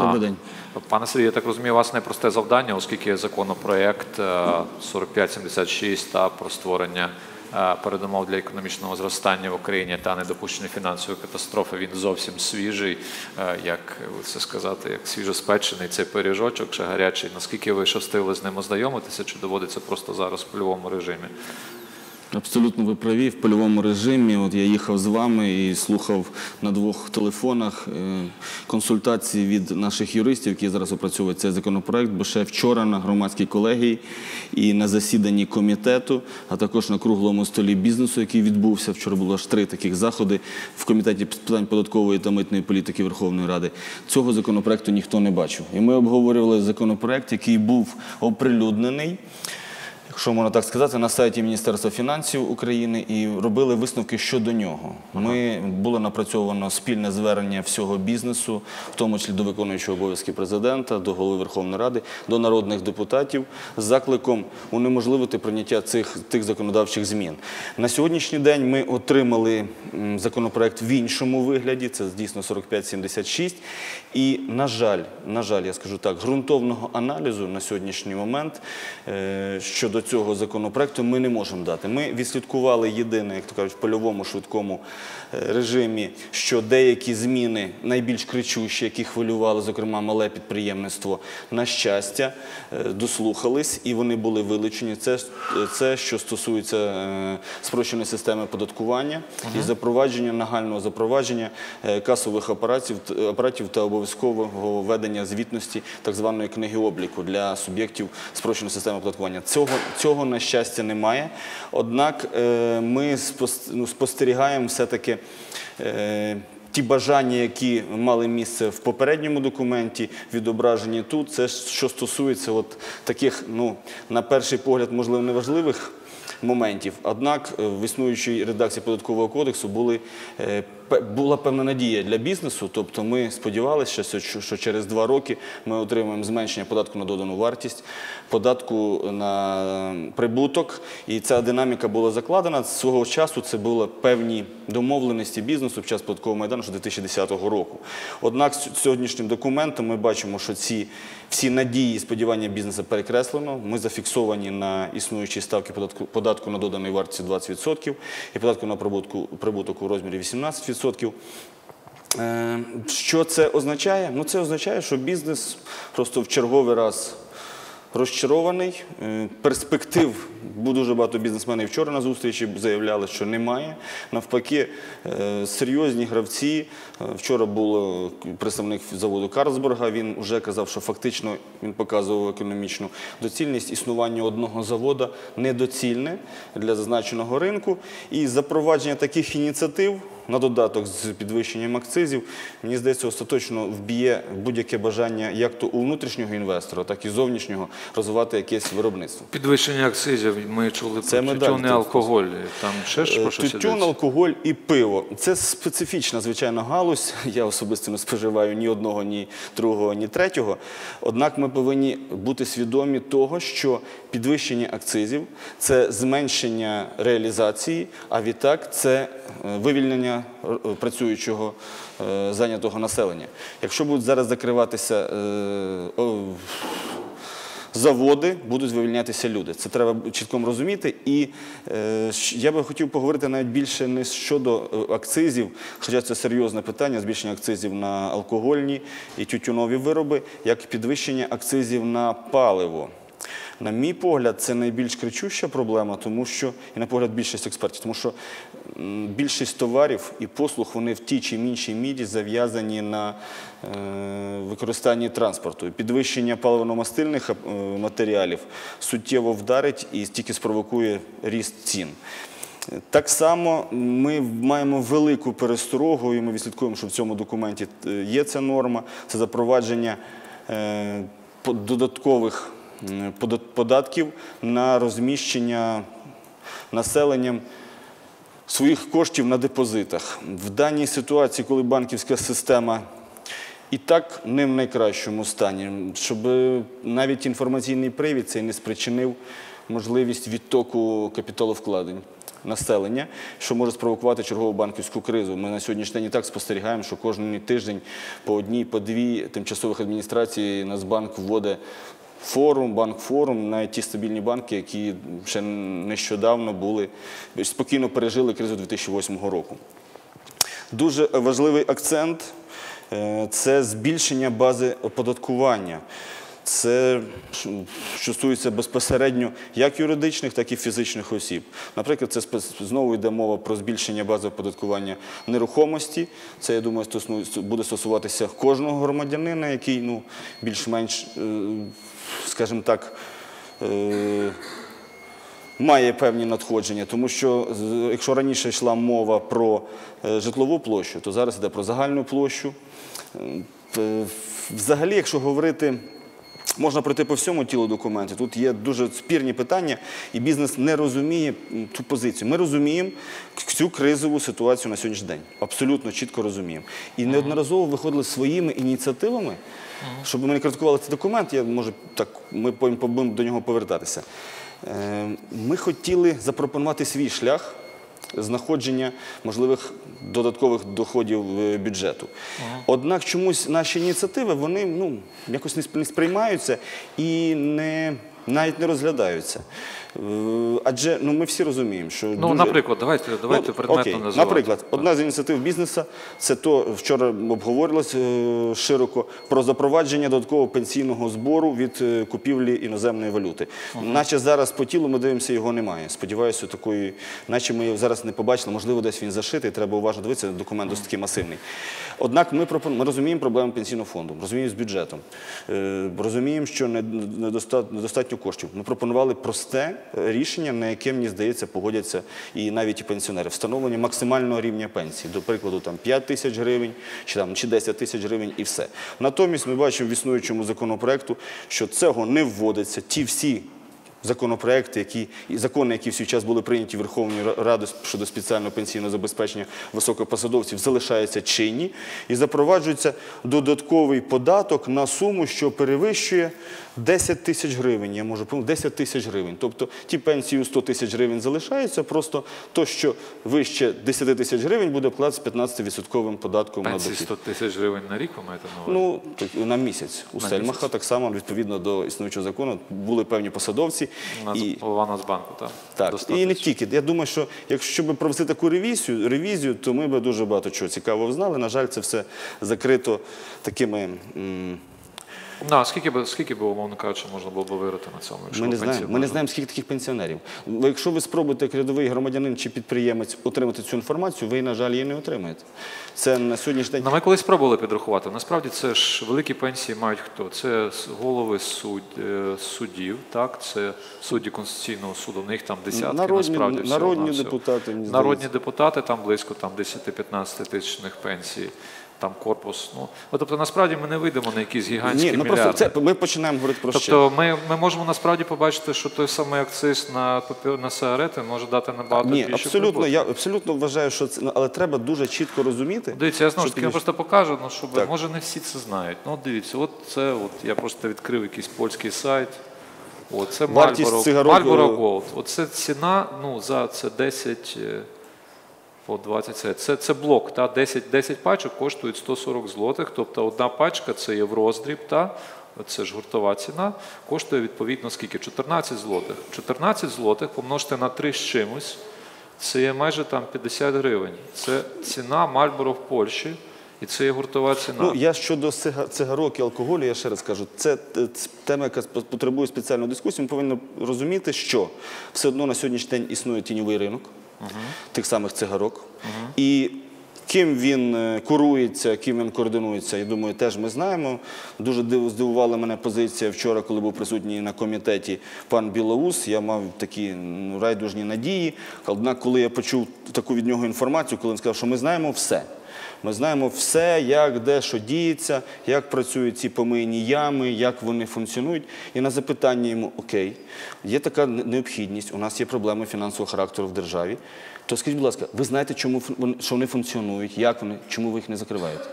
Добрий день. Пане Сергію, я так розумію, у вас непросте завдання, оскільки законопроект е, 4576 та про створення е, передумов для економічного зростання в Україні та недопущення фінансової катастрофи. Він зовсім свіжий, е, як це сказати, як свіжоспечений цей пиріжочок, ще гарячий. Наскільки ви ще встигли з ним ознайомитися, чи доводиться просто зараз в польовому режимі? Абсолютно ви праві. В польовому режимі. От я їхав з вами і слухав на двох телефонах е, консультації від наших юристів, які зараз опрацьовують цей законопроект. Бо ще вчора на громадській колегії і на засіданні комітету, а також на круглому столі бізнесу, який відбувся. Вчора було аж три таких заходи в комітеті питань податкової та митної політики Верховної Ради. Цього законопроекту ніхто не бачив. І ми обговорювали законопроект, який був оприлюднений якщо можна так сказати, на сайті Міністерства фінансів України і робили висновки щодо нього. Ми було напрацьовано спільне звернення всього бізнесу, в тому числі до виконуючого обов'язки президента, до голови Верховної Ради, до народних депутатів з закликом унеможливити прийняття цих тих законодавчих змін. На сьогоднішній день ми отримали законопроект в іншому вигляді. Це дійсно 4576. І на жаль, на жаль, я скажу так, ґрунтовного аналізу на сьогоднішній момент е, щодо цього законопроекту ми не можемо дати. Ми відслідкували єдине, як то кажуть, в польовому швидкому е, режимі, що деякі зміни найбільш кричущі, які хвилювали, зокрема мале підприємництво, на щастя, е, дослухались і вони були вилучені. Це, це що стосується е, спрощеної системи оподаткування і запровадження нагального запровадження е, касових апаратів, апаратів та обов'язкового ведення звітності так званої книги обліку для суб'єктів спрощеної системи оподаткування. Цього, цього на щастя немає. Однак е, ми ну, спостерігаємо все-таки. е, Ті бажання, які мали місце в попередньому документі, відображені тут, це що стосується таких, ну, на перший погляд, можливо, неважливих моментів. Однак е, в існуючій редакції податкового кодексу були, була певна надія для бізнесу. Тобто ми сподівалися, що, через два роки ми отримаємо зменшення податку на додану вартість, податку на прибуток. І ця динаміка була закладена. З свого часу це були певні домовленості бізнесу під час податкового майдану ще 2010 року. Однак з сьогоднішнім документом ми бачимо, що ці всі надії і сподівання бізнесу перекреслено. Ми зафіксовані на існуючій ставки податку, на додану вартість 20% і податку на прибуток у розмірі 18%. Е, Що це означає? Ну, це означає, що бізнес просто в черговий раз розчарований. Е, Перспектив, дуже багато бізнесменів вчора на зустрічі заявляли, що немає. Навпаки, е, серйозні гравці. Вчора був представник заводу Карлсбурга, він вже казав, що фактично він показував економічну доцільність існування одного заводу недоцільне для зазначеного ринку. І запровадження таких ініціатив на додаток з підвищенням акцизів, мені здається, остаточно вб'є будь-яке бажання як то у внутрішнього інвестора, так і зовнішнього розвивати якесь виробництво. Підвищення акцизів. Ми чули Це про медаль тютюн і алкоголь. Там ще ж про щось Тютюн, йдеться? алкоголь і пиво. Це специфічна, звичайно, галузь. Я особисто не споживаю ні одного, ні другого, ні третього. Однак ми повинні бути свідомі того, що підвищення акцизів це зменшення реалізації, а відтак це е, вивільнення е, працюючого е, зайнятого населення. Якщо будуть зараз закриватися е, заводи, будуть вивільнятися люди. Це треба чітко розуміти. І е, я би хотів поговорити навіть більше не щодо е, акцизів, хоча це серйозне питання, збільшення акцизів на алкогольні і тютюнові вироби, як підвищення акцизів на паливо. На мій погляд, це найбільш кричуща проблема, тому що, і на погляд більшість експертів, тому що більшість товарів і послуг вони в тій чи іншій мірі зав'язані на е, використанні транспорту. Підвищення паливно-мастильних е, матеріалів суттєво вдарить і тільки спровокує ріст цін. Так само ми маємо велику пересторогу, і ми відслідкуємо, що в цьому документі е, є ця норма. Це запровадження додаткових податків на розміщення населенням своїх коштів на депозитах. В даній ситуації, коли банківська система і так не в найкращому стані, щоб навіть інформаційний привід цей не спричинив можливість відтоку капіталовкладень населення, що може спровокувати чергову банківську кризу. Ми на сьогоднішній день і так спостерігаємо, що кожен тиждень по одній, по дві тимчасових адміністрацій Нацбанк вводить форум, банк-форум, навіть ті стабільні банки, які ще нещодавно були, спокійно пережили кризу 2008 року. Дуже важливий акцент е, це збільшення бази оподаткування. Це що стосується безпосередньо як юридичних, так і фізичних осіб. Наприклад, це знову йде мова про збільшення бази оподаткування нерухомості. Це, я думаю, буде стосуватися кожного громадянина, який ну, більш-менш, е, скажімо так, е, має певні надходження, тому що якщо раніше йшла мова про е, житлову площу, то зараз йде про загальну площу. Взагалі, якщо говорити, можна пройти по всьому тілу документів. Тут є дуже спірні питання, і бізнес не розуміє ту позицію. Ми розуміємо цю кризову ситуацію на сьогоднішній день. Абсолютно чітко розуміємо. І неодноразово виходили своїми ініціативами, щоб ми не критикували цей документ, я може так, ми будемо до нього повертатися. Е, Ми хотіли запропонувати свій шлях знаходження можливих додаткових доходів е, бюджету. Однак чомусь наші ініціативи вони ну, якось не сприймаються і не, навіть не розглядаються. Е, Адже ну, ми всі розуміємо, що Ну, дуже... наприклад, давайте, давайте Ну, предметно окей. називати. Наприклад, одна з ініціатив бізнесу це то вчора обговорилось е, широко про запровадження додаткового пенсійного збору від е, купівлі іноземної валюти. Наче зараз по тілу ми дивимося, його немає. Сподіваюся, такої, наче ми його зараз не побачили. Можливо, десь він зашитий. Треба уважно дивитися. Документ досить таки масивний. Однак ми пропон... ми розуміємо проблему пенсійного фонду, розуміємо з бюджетом, розуміємо, що не- недоста- коштів. Ми пропонували просте е, рішення, на яке мені здається погодяться і навіть і пенсіонери. Встановлення максимального рівня пенсії, до прикладу, там 5 тисяч гривень чи там чи 10 тисяч гривень, і все. Натомість ми бачимо в існуючому законопроекту, що цього не вводиться. Ті всі законопроекти, які і закони, які в час були прийняті Верховною Ра- Радою щодо спеціального пенсійного забезпечення високопосадовців, залишаються чинні і запроваджується додатковий податок на суму, що перевищує 10 тисяч гривень. Я можу помилити, 10 тисяч гривень. Тобто ті пенсії у 100 тисяч гривень залишаються, просто то, що вище 10 тисяч гривень, буде вкладатися 15% податком на Пенсії дохід. 100 тисяч гривень на рік, ви маєте на увазі? Ну, на місяць. У На Сельмаха місяць. так само, відповідно до існуючого закону, були певні посадовці. І, Голова Нацбанку, так? так, До 100 і не тільки. Я думаю, що якщо б провести таку ревізію, ревізію, то ми б дуже багато чого цікавого знали. На жаль, це все закрито такими. м, Ну, а скільки би, скільки би, умовно кажучи, можна було б вирити на цьому? якщо Ми не знаємо. Ми не знаємо, скільки таких пенсіонерів. Якщо ви спробуєте як рядовий громадянин чи підприємець отримати цю інформацію, ви, на жаль, її не отримаєте. Це на сьогоднішній день. Ну, ми колись пробували підрахувати. Насправді це ж великі пенсії мають хто? Це голови суд, е, суддів, так? Це судді Конституційного суду. В них там десятки Народні- насправді всього народні всього. депутати, Народні депутати там близько там 10-15 тисячних пенсій. Там корпус. Ну, от, тобто, насправді ми не вийдемо на якісь гігантські Ні, ну мільярди. просто це ми починаємо говорити про. Тобто ми, ми можемо насправді побачити, що той самий акциз на папір на сигарети може дати набагато Ні, більше абсолютно. прибутку. Я абсолютно вважаю, що це, ну, але треба дуже чітко розуміти. Дивіться, я знову ж таки тоді- просто покажу, ну щоб Так. може не всі це знають. Ну, дивіться, от це от я просто відкрив якийсь польський сайт. От це Marlboro, Marlboro е, Gold. Оце ціна, ну за це 10 е, по 20 це, це, блок, та 10, 10 пачок коштують 140 злотих. Тобто одна пачка це є в роздріб, та це ж гуртова ціна, коштує відповідно скільки? 14 злотих. 14 злотих помножте на 3 з чимось. Це є майже там 50 гривень. Це ціна Мальборо в Польщі, і це є гуртова ціна. Ну, я щодо цигарок і алкоголю, я ще раз кажу, це тема, яка потребує спеціальної дискусії. Ми повинні розуміти, що все одно на сьогоднішній день існує тіньовий ринок тих самих цигарок. І ким він е, курується, ким він координується, я думаю, теж ми знаємо. Дуже здивувала мене позиція вчора, коли був присутній на комітеті пан Білоус. Я мав такі райдужні надії. Однак, коли я почув таку від нього інформацію, коли він сказав, що ми знаємо все. Ми знаємо все, як де що діється, як працюють ці помийні ями, як вони функціонують. І на запитання йому: Окей, є така необхідність, у нас є проблеми фінансового характеру в державі. То скажіть, будь ласка, ви знаєте, чому що вони функціонують, як вони, чому ви їх не закриваєте?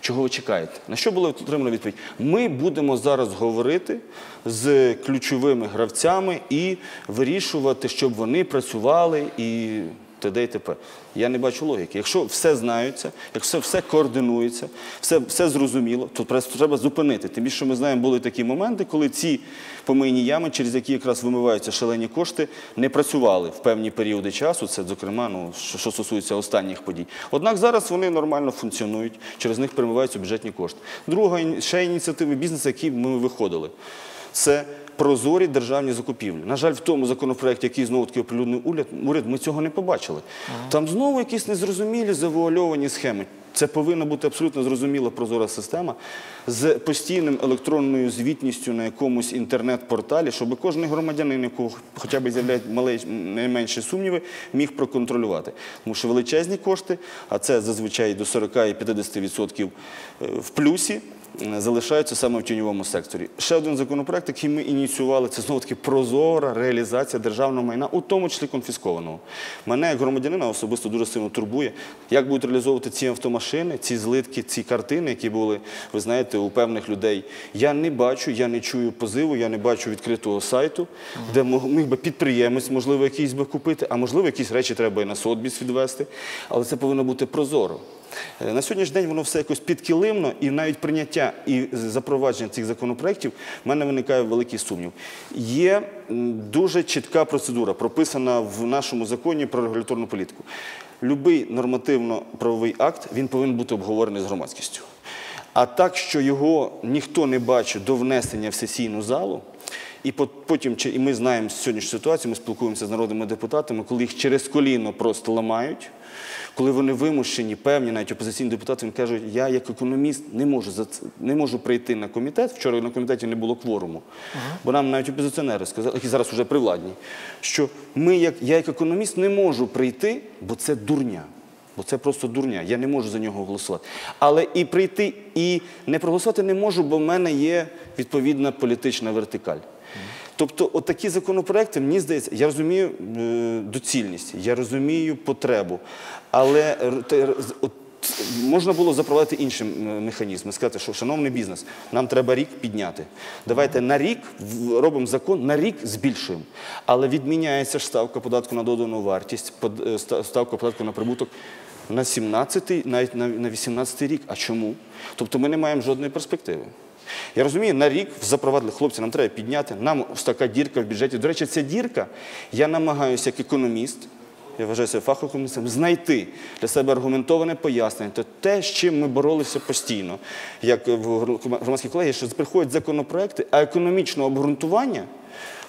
Чого ви чекаєте? На що було отримано відповідь? Ми будемо зараз говорити з ключовими гравцями і вирішувати, щоб вони працювали і т.д. і т.п. Я не бачу логіки. Якщо все знаються, якщо все координується, все, все зрозуміло, то просто треба зупинити. Тим більше ми знаємо, були такі моменти, коли ці помийні ями, через які якраз вимиваються шалені кошти, не працювали в певні періоди часу. Це, зокрема, ну, що стосується останніх подій. Однак зараз вони нормально функціонують, через них перемиваються бюджетні кошти. Друга ще ініціативи бізнесу, які ми виходили. Це прозорі державні закупівлі. На жаль, в тому законопроекті, який знову таки оприлюднив уряд, ми цього не побачили. Там знову якісь незрозумілі завуальовані схеми. Це повинна бути абсолютно зрозуміла прозора система з постійним електронною звітністю на якомусь інтернет-порталі, щоб кожен громадянин, якого хоча б з'являють найменші сумніви, міг проконтролювати. Тому що величезні кошти, а це зазвичай до 40 і 50% е, в плюсі, залишаються саме в тіньовому секторі. Ще один законопроект, який ми ініціювали, це знову таки прозора реалізація державного майна, у тому числі конфіскованого. Мене як громадянина особисто дуже сильно турбує, як будуть реалізовувати ці автомашини, ці злитки, ці картини, які були, ви знаєте, у певних людей. Я не бачу, я не чую позиву, я не бачу відкритого сайту, де міг би підприємець, можливо, якийсь би купити, а можливо, якісь речі треба і на Сотбіс відвести. Але це повинно бути прозоро. Е, На сьогоднішній день воно все якось підкилимно, і навіть прийняття і запровадження цих законопроєктів в мене виникає великий сумнів. Є дуже чітка процедура, прописана в нашому законі про регуляторну політику. Любий нормативно-правовий акт він повинен бути обговорений з громадськістю. А так, що його ніхто не бачить до внесення в сесійну залу, і пот- потім, і ми знаємо сьогоднішню ситуацію, ми спілкуємося з народними депутатами, коли їх через коліно просто ламають, коли вони вимушені, певні, навіть опозиційні депутати, вони кажуть, я як економіст не можу, за це- не можу прийти на комітет. Вчора на комітеті не було кворуму, бо нам навіть опозиціонери сказали, які зараз вже привладні, що ми, як, я як економіст не можу прийти, бо це дурня. Бо це просто дурня, я не можу за нього голосувати. Але і прийти, і не проголосувати не можу, бо в мене є відповідна політична вертикаль. Тобто, отакі законопроекти, мені здається, я розумію е, доцільність, я розумію потребу, але з- от, можна було запровадити інший м, механізм і сказати, що шановний бізнес, нам треба рік підняти. Давайте на рік робимо закон, на рік збільшуємо. Але відміняється ж ставка податку на додану вартість, е, ставка податку на прибуток на 17, навіть на, на 18 рік. А чому? Тобто ми не маємо жодної перспективи. Я розумію, на рік запровадили хлопці, нам треба підняти. Нам ось така дірка в бюджеті. До речі, ця дірка, я намагаюся як економіст, я вважаю себе фаховим знайти для себе аргументоване пояснення. То те, з чим ми боролися постійно, як в громадській колегії, що приходять законопроекти, а економічного обґрунтування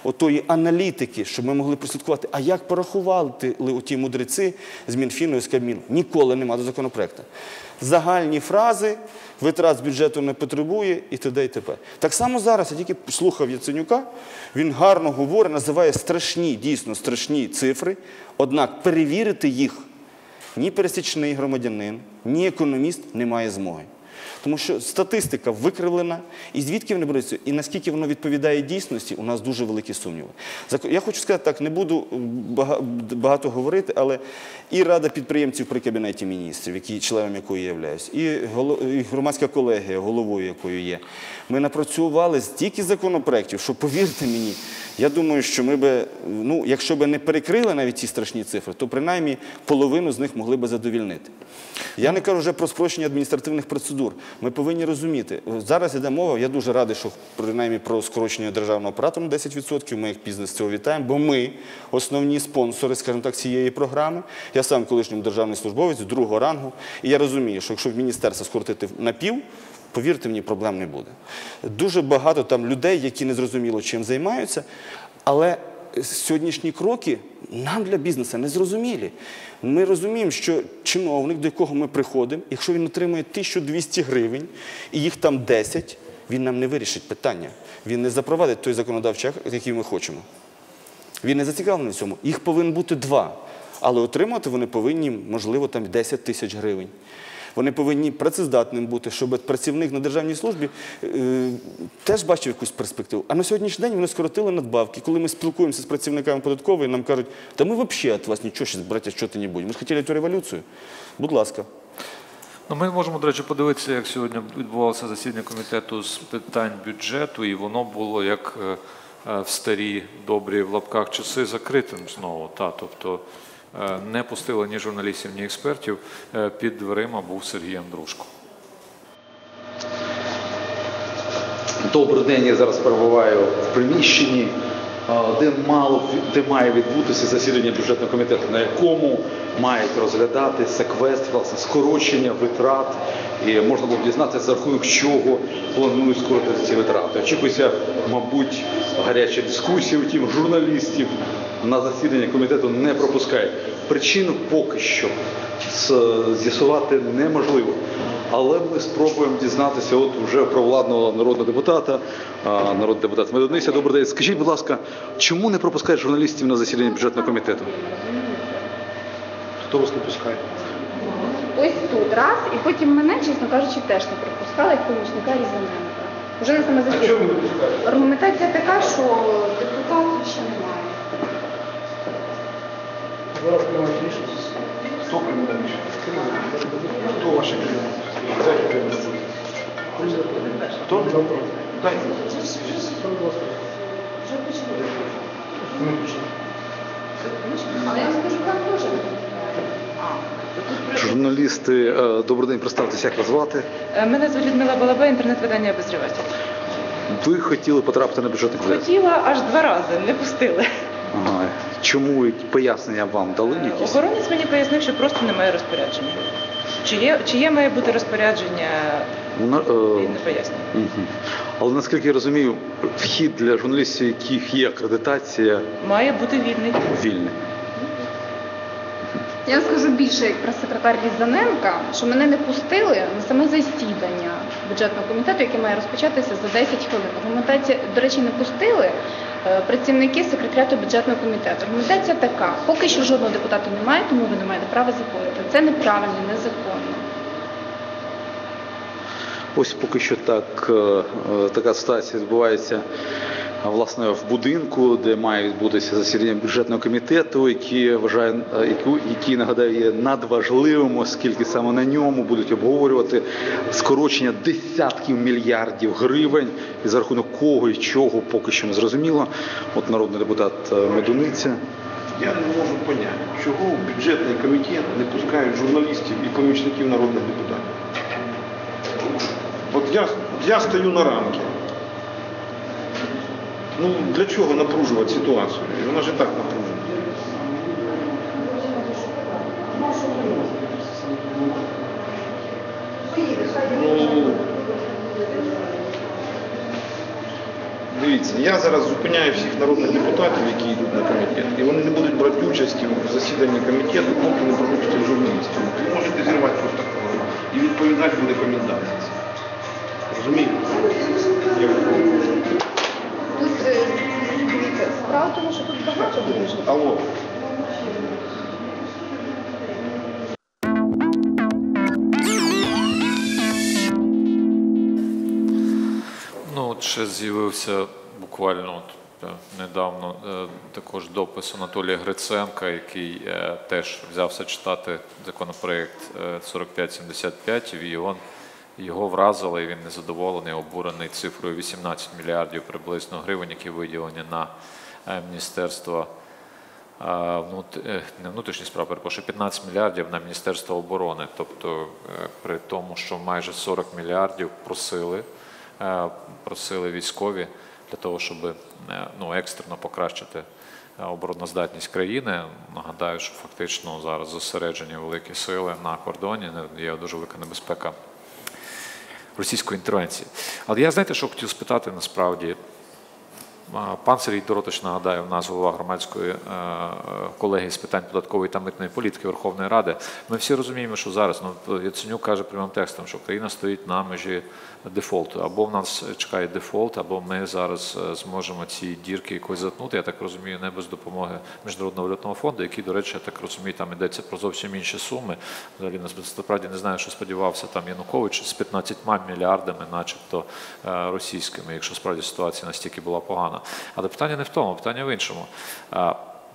отої аналітики, щоб ми могли прослідкувати, а як порахували ті мудреці з Мінфіну і з Кабміну? Ніколи нема до законопроекту. Загальні фрази, витрат з бюджету не потребує і т.д. і т.п. Так само зараз, я тільки слухав Яценюка, він гарно говорить, називає страшні, дійсно страшні цифри, однак перевірити їх ні пересічний громадянин, ні економіст не має змоги. Тому що статистика викривлена, і звідки вони беруться, і наскільки воно відповідає дійсності, у нас дуже великі сумніви. Я хочу сказати так, не буду багато говорити, але і Рада підприємців при Кабінеті міністрів, які, членом якої я являюсь, і громадська колегія, головою якою є, ми напрацювали стільки законопроєктів, що повірте мені, я думаю, що ми би, ну, якщо би не перекрили навіть ці страшні цифри, то принаймні половину з них могли би задовільнити. Я не кажу вже про спрощення адміністративних процедур. Ми повинні розуміти. Зараз йде мова, я дуже радий, що принаймні про скорочення державного апарату на 10%. Ми як бізнес цього вітаємо, бо ми основні спонсори, скажімо так, цієї програми. Я сам колишній державний службовець другого рангу. І я розумію, що якщо в міністерство скоротити на пів, повірте мені, проблем не буде. Дуже багато там людей, які не зрозуміло чим займаються, але сьогоднішні кроки нам для бізнесу не зрозумілі. Ми розуміємо, що чиновник, до якого ми приходимо, якщо він отримує 1200 гривень і їх там 10, він нам не вирішить питання. Він не запровадить той законодавчий акт, який ми хочемо. Він не зацікавлений в цьому. Їх повинно бути два. Але отримати вони повинні, можливо, там 10 тисяч гривень. Вони повинні працездатним бути, щоб працівник на державній службі е, теж бачив якусь перспективу. А на сьогоднішній день вони скоротили надбавки. Коли ми спілкуємося з працівниками податкової, нам кажуть, та ми взагалі від вас нічого зараз брати що-то не будемо. Ми ж хотіли цю революцію. Будь ласка. Ну, ми можемо, до речі, подивитися, як сьогодні відбувалося засідання комітету з питань бюджету, і воно було як е, е, в старі добрі в лапках часи закритим знову. Тобто не пустили ні журналістів, ні експертів. Е, Під дверима був Сергій Андрушко. Добрий день, я зараз перебуваю в приміщенні, де мало де має відбутися засідання бюджетного комітету, на якому мають розглядати секвестр, власне, скорочення витрат. І можна було дізнатися, за рахунок чого планують скоротити ці витрати. Очікується, мабуть, гаряча дискусія, втім, журналістів на засідання комітету не пропускають. Причину поки що з'ясувати неможливо. Але ми спробуємо дізнатися от вже про владного народного депутата, народний депутат Медониця. Добрий день. Скажіть, будь ласка, чому не пропускають журналістів на засідання бюджетного комітету? Хто вас не пускає? Ось тут раз, і потім мене, чесно кажучи, теж не пропускали як помічника Різаненка. Уже на саме засідання. Аргументація така, що депутатів ще немає. Зараз приймають рішення. Хто прийме рішення? Хто ваше? Хто? Ми пішли. Але я вам скажу, там теж. Журналісти, е, добрий день, представтеся, як вас звати. Е, Мене звуть Людмила Балаба, інтернет-видання обозріватель. Ви хотіли потрапити на бюджетний комітет? Хотіла аж два рази, не пустили. Ага. Чому пояснення вам дали якісь? Охоронець мені пояснив, що просто немає розпорядження. Чи є, чи є має бути розпорядження, Вона, е, він не пояснює. Але наскільки я розумію, вхід для журналістів, яких є акредитація, Має бути вільний. вільний. Я скажу більше як прес-секретар Різаненка, що мене не пустили на саме засідання бюджетного комітету, яке має розпочатися за 10 хвилин. Аргументація, до речі, не пустили е, працівники секретаріату бюджетного комітету. Аргументація така: поки що жодного депутата немає, тому ви не маєте права заходити. Це неправильно, незаконно. Ось поки що так, е, е, така ситуація відбувається власне в будинку, де має відбутися засідання бюджетного комітету, який вважає, е, який нагадаю є надважливим, оскільки саме на ньому будуть обговорювати скорочення десятків мільярдів гривень, і за рахунок кого і чого поки що не зрозуміло. От народний депутат е, Медуниця. Я не можу поняти, чого в бюджетний комітет не пускають журналістів і помічників народних депутатів. От я, я стою на рамки. Ну, для чого напружувати ситуацію? Вона ж і так напружена. Ну, Дивіться, я зараз зупиняю всіх народних депутатів, які йдуть на комітет, і вони не будуть брати участі в засіданні комітету, поки не пропустять журналістів. Ви можете зірвати протокол. І відповідати буде комендант. Розумієте? Справа в тому, що тут багато дуже. Алло. Ну, от ще з'явився буквально от, е, недавно е, також допис Анатолія Гриценка, який е, теж взявся читати законопроект е, 4575, і його, його вразило, і він незадоволений, обурений цифрою 18 мільярдів приблизно гривень, які виділені на е, міністерство. е, е, Не внутрішні справи, перепрошую, 15 мільярдів на Міністерство оборони. Тобто, при тому, що майже 40 мільярдів просили просили військові для того, щоб ну, екстрено покращити обороноздатність країни. Нагадаю, що фактично зараз зосереджені великі сили на кордоні, є дуже велика небезпека російської інтервенції. Але я знаєте, що хотів спитати насправді. Пан Сергій Доротич, нагадаю, в нас голова громадської е, е, колегії з питань податкової та митної політики Верховної Ради. Ми всі розуміємо, що зараз ну, Яценюк каже прямим текстом, що країна стоїть на межі дефолту. Або в нас чекає дефолт, або ми зараз е, зможемо ці дірки якось затнути. Я так розумію, не без допомоги Міжнародного валютного фонду, який, до речі, я так розумію, там йдеться про зовсім інші суми. Взагалі насправді не знаю, що сподівався там Янукович з 15 мільярдами, начебто російськими, якщо справді ситуація настільки була погана. Але питання не в тому, питання в іншому.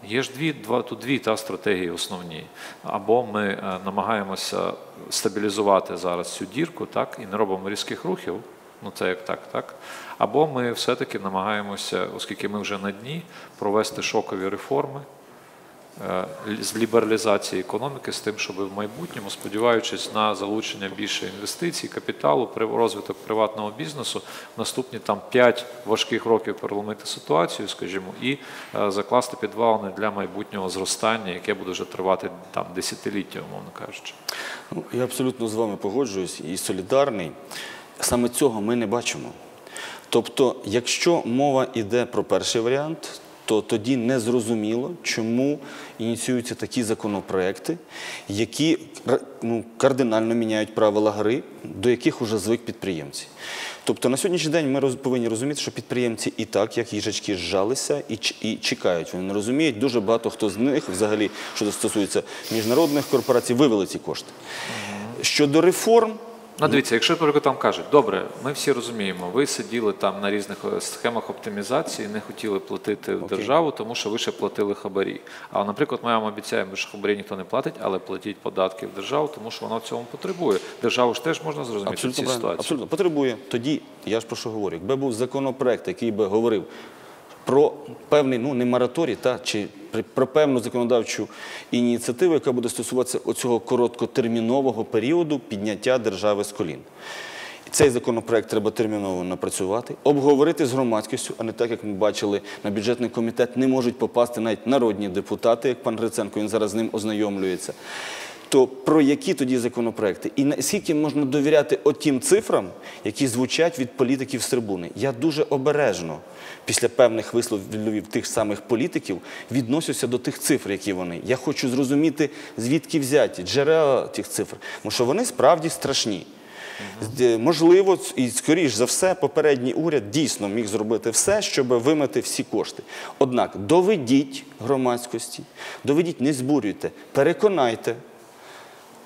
Є ж дві, два, тут дві та стратегії основні. Або ми е, намагаємося стабілізувати зараз цю дірку, так, і не робимо різких рухів, ну це як так, так. Або ми все-таки намагаємося, оскільки ми вже на дні, провести шокові реформи з лібералізації економіки з тим, щоб в майбутньому, сподіваючись на залучення більше інвестицій, капіталу, розвиток приватного бізнесу, наступні там 5 важких років переломити ситуацію, скажімо, і е, закласти підвалини для майбутнього зростання, яке буде вже тривати там десятиліття, умовно кажучи. Ну, я абсолютно з вами погоджуюсь і солідарний. Саме цього ми не бачимо. Тобто, якщо мова йде про перший варіант, то тоді не зрозуміло, чому ініціюються такі законопроекти, які ну, кардинально міняють правила гри, до яких уже звик підприємці. Тобто на сьогоднішній день ми повинні розуміти, що підприємці і так, як їжачки, зжалися і, і чекають. Вони не розуміють. Дуже багато хто з них, взагалі, що стосується міжнародних корпорацій, вивели ці кошти. Щодо реформ, Ну, дивіться, якщо наприклад, там кажуть, добре, ми всі розуміємо, ви сиділи там на різних е, схемах оптимізації, не хотіли платити в державу, тому що ви ще платили хабарі. А, наприклад, ми вам обіцяємо, що хабарі ніхто не платить, але платіть податки в державу, тому що вона в цьому потребує. Державу ж теж можна зрозуміти в цій правильно. ситуації. Абсолютно потребує. Тоді я ж про що говорю. Якби був законопроект, який би говорив про певний, ну не мораторій, та чи про певну законодавчу ініціативу, яка буде стосуватися оцього короткотермінового періоду підняття держави з колін. Цей законопроект треба терміново напрацювати, обговорити з громадськістю, а не так, як ми бачили на бюджетний комітет, не можуть попасти навіть народні депутати, як пан Гриценко, він зараз з ним ознайомлюється. То про які тоді законопроекти? І наскільки можна довіряти отім цифрам, які звучать від політиків з трибуни? Я дуже обережно після певних висловів тих самих політиків відносюся до тих цифр, які вони. Я хочу зрозуміти, звідки взяті джерела тих цифр, тому що вони справді страшні. З- Можливо, і скоріш за все, попередній уряд дійсно міг зробити все, щоб вимити всі кошти. Однак доведіть громадськості, доведіть, не збурюйте, переконайте.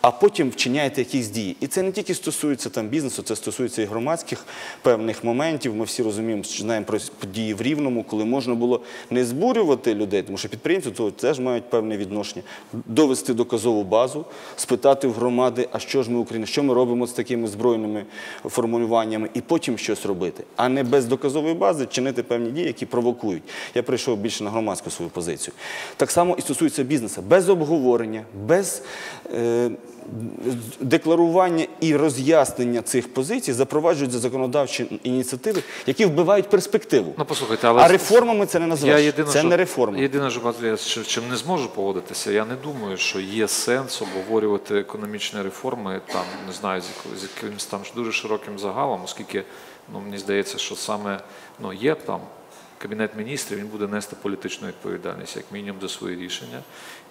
А потім вчиняєте якісь дії. І це не тільки стосується там бізнесу, це стосується і громадських певних моментів. Ми всі розуміємо, що знаємо про події в Рівному, коли можна було не збурювати людей, тому що підприємці то теж мають певне відношення, довести доказову базу, спитати в громади, а що ж ми Україна, що ми робимо з такими збройними формулюваннями, і потім щось робити, а не без доказової бази чинити певні дії, які провокують. Я прийшов більше на громадську свою позицію. Так само і стосується бізнесу, без обговорення, без. Е, декларування і роз'яснення цих позицій запроваджуються законодавчі ініціативи, які вбивають перспективу. Ну, послухайте, але а реформами це не Я єдине, Це що, не реформа. Єдине, що що чим не зможу погодитися, я не думаю, що є сенс обговорювати економічні реформи там, не знаю, з, з якимось там дуже широким загалом, оскільки ну, мені здається, що саме ну, є там. Кабінет міністрів він буде нести політичну відповідальність, як мінімум, за свої рішення.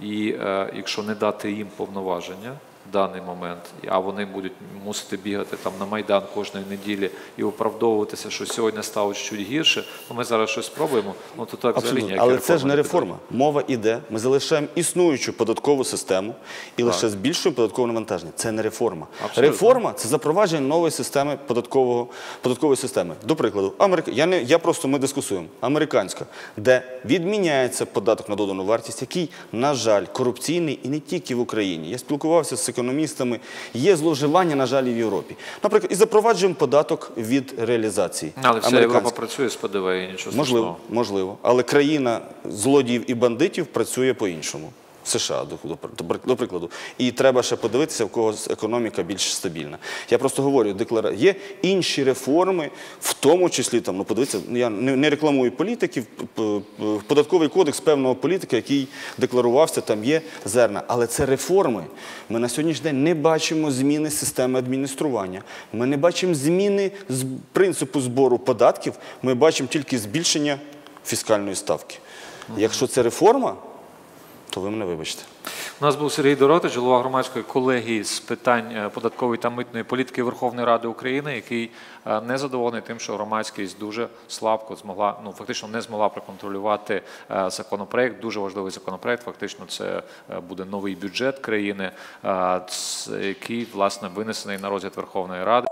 І е, якщо не дати їм повноваження в даний момент, а вони будуть мусити бігати там на майдан кожної неділі і оправдовуватися, що сьогодні стало чуть гірше, то ми зараз щось спробуємо. Ну то так взагалі ніякі Але це ж не реформа. Мова іде. Ми залишаємо існуючу податкову систему і лише збільшуємо податкове навантаження. Це не реформа. Абсолютно. Реформа це запровадження нової системи податкового податкової системи. До прикладу, Америка. Я не я просто ми дискусуємо. Американська, де відміняється податок на додану вартість, який, на жаль, корупційний і не тільки в Україні. Я спілкувався з економістами. Є зловживання, на жаль, і в Європі. Наприклад, і запроваджуємо податок від реалізації. Але вся Європа працює з ПДВ і нічого Можливо, страшного. можливо. Але країна злодіїв і бандитів працює по-іншому. США, до, до, до прикладу. І треба ще подивитися, в кого економіка більш стабільна. Я просто говорю, деклара... є інші реформи, в тому числі, там, ну, подивіться, я не, рекламую політиків, податковий кодекс певного політика, який декларувався, там є зерна. Але це реформи. Ми на сьогоднішній день не бачимо зміни системи адміністрування. Ми не бачимо зміни з принципу збору податків, ми бачимо тільки збільшення фіскальної ставки. Якщо це реформа, то ви мене вибачте. У нас був Сергій Доротич, голова громадської колегії з питань е, податкової та митної політики Верховної Ради України, який е, не задоволений тим, що громадськість дуже слабко змогла, ну фактично не змогла проконтролювати е, законопроект. Дуже важливий законопроект. Фактично, це буде новий бюджет країни, який власне винесений на розгляд Верховної Ради.